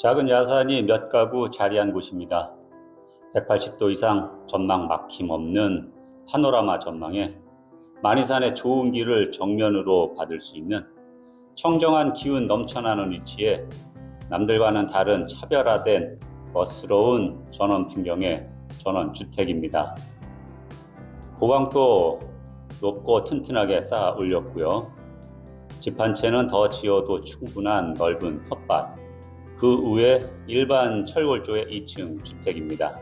작은 야산이 몇 가구 자리한 곳입니다. 180도 이상 전망 막힘없는 파노라마 전망에 만이산의 좋은 길을 정면으로 받을 수 있는 청정한 기운 넘쳐나는 위치에 남들과는 다른 차별화된 멋스러운 전원 풍경의 전원 주택입니다. 보강도 높고 튼튼하게 쌓아 올렸고요. 집 한 채는 더 지어도 충분한 넓은 텃밭. 그 위에 일반 철골조의 2층 주택입니다.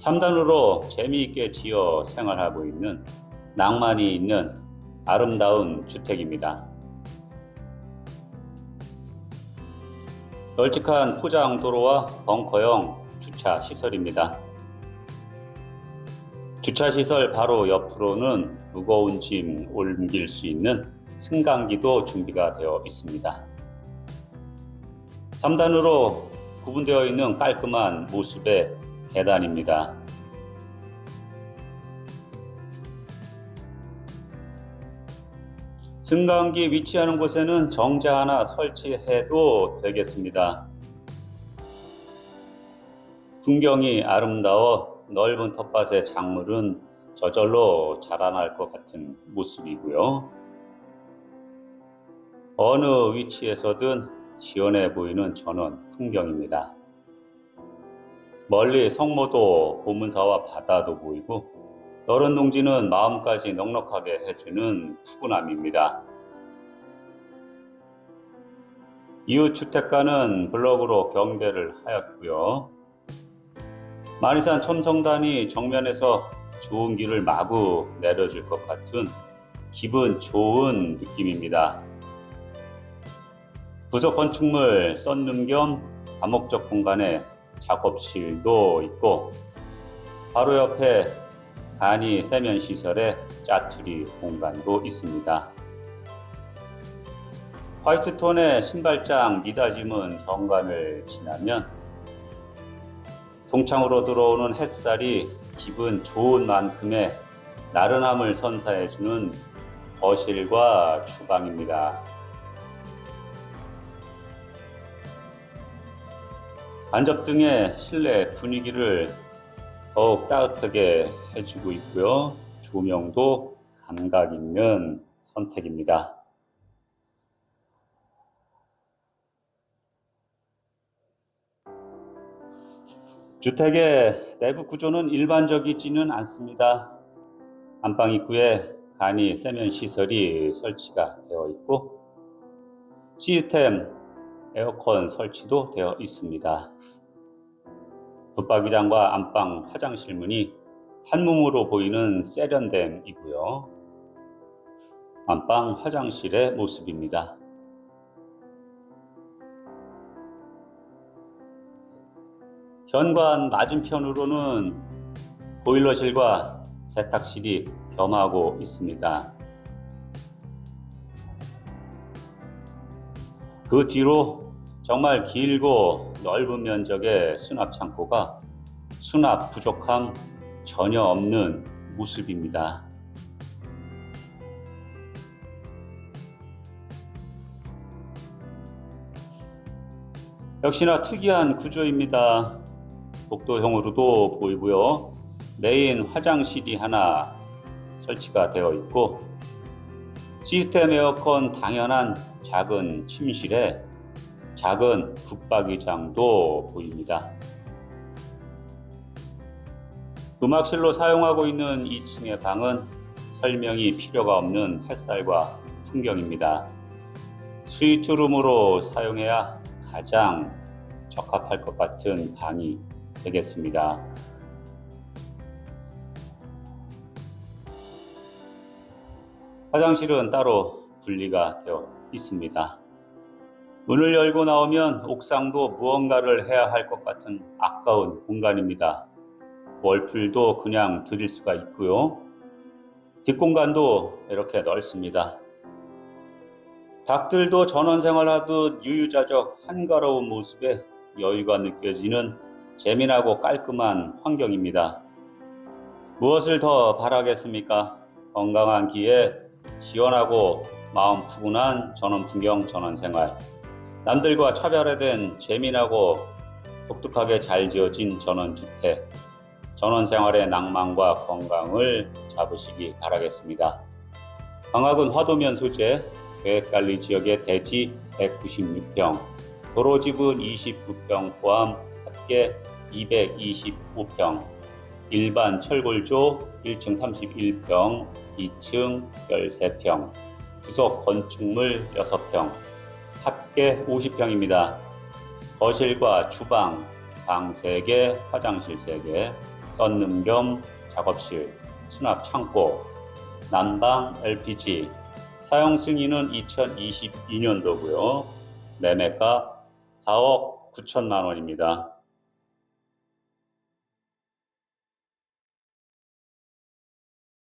3단으로 재미있게 지어 생활하고 있는 낭만이 있는 아름다운 주택입니다. 널찍한 포장 도로와 벙커형 주차 시설입니다. 주차 시설 바로 옆으로는 무거운 짐 옮길 수 있는 승강기도 준비가 되어 있습니다. 3단으로 구분되어 있는 깔끔한 모습의 계단입니다. 승강기 위치하는 곳에는 정자 하나 설치해도 되겠습니다. 풍경이 아름다워 넓은 텃밭의 작물은 저절로 자라날 것 같은 모습이고요. 어느 위치에서든 시원해 보이는 전원 풍경입니다. 멀리 성모도 보문사와 바다도 보이고 너른 농지는 마음까지 넉넉하게 해주는 푸근함입니다. 이웃 주택가는 블럭으로 경배를 하였고요. 만이산 첨성단이 정면에서 좋은 길을 마구 내려줄 것 같은 기분 좋은 느낌입니다. 부속 건축물 썬룸 겸 다목적 공간에 작업실도 있고 바로 옆에 간이 세면 시설에 짜투리 공간도 있습니다. 화이트 톤의 신발장 미닫임은 현관을 지나면 동창으로 들어오는 햇살이 기분 좋은 만큼의 나른함을 선사해주는 거실과 주방입니다. 간접 등의 실내 분위기를 더욱 따뜻하게 해주고 있고요. 조명도 감각 있는 선택입니다. 주택의 내부 구조는 일반적이지는 않습니다. 안방 입구에 간이 세면 시설이 설치가 되어 있고 시스템 에어컨 설치도 되어 있습니다. 붙박이장과 안방 화장실 문이 한 몸으로 보이는 세련됨이고요. 안방 화장실의 모습입니다. 현관 맞은편으로는 보일러실과 세탁실이 겸하고 있습니다. 그 뒤로 정말 길고 넓은 면적의 수납 창고가 수납 부족함 전혀 없는 모습입니다. 역시나 특이한 구조입니다. 복도형으로도 보이고요. 메인 화장실이 하나 설치가 되어 있고 시스템 에어컨 당연한 작은 침실에 작은 붙박이장도 보입니다. 음악실로 사용하고 있는 2층의 방은 설명이 필요가 없는 햇살과 풍경입니다. 스위트룸으로 사용해야 가장 적합할 것 같은 방이 되겠습니다. 화장실은 따로 분리가 되어 있습니다. 문을 열고 나오면 옥상도 무언가를 해야 할 것 같은 아까운 공간입니다. 월풀도 그냥 들일 수가 있고요. 뒷공간도 이렇게 넓습니다. 닭들도 전원 생활하듯 유유자적 한가로운 모습에 여유가 느껴지는 재미나고 깔끔한 환경입니다. 무엇을 더 바라겠습니까? 건강한 기에 시원하고 마음 푸근한 전원 풍경 전원 생활. 남들과 차별화된 재미나고 독특하게 잘 지어진 전원주택, 전원 생활의 낭만과 건강을 잡으시기 바라겠습니다. 방학은 화도면 소재, 계획관리 지역의 대지 196평, 도로집은 29평 포함 합계 225평, 일반 철골조 1층 31평, 2층 13평, 부속 건축물 6평, 합계 50평입니다. 거실과 주방, 방 3개, 화장실 3개, 썬룸 겸 작업실, 수납 창고, 난방 LPG, 사용 승인은 2022년도고요. 매매가 4억 9천만 원입니다.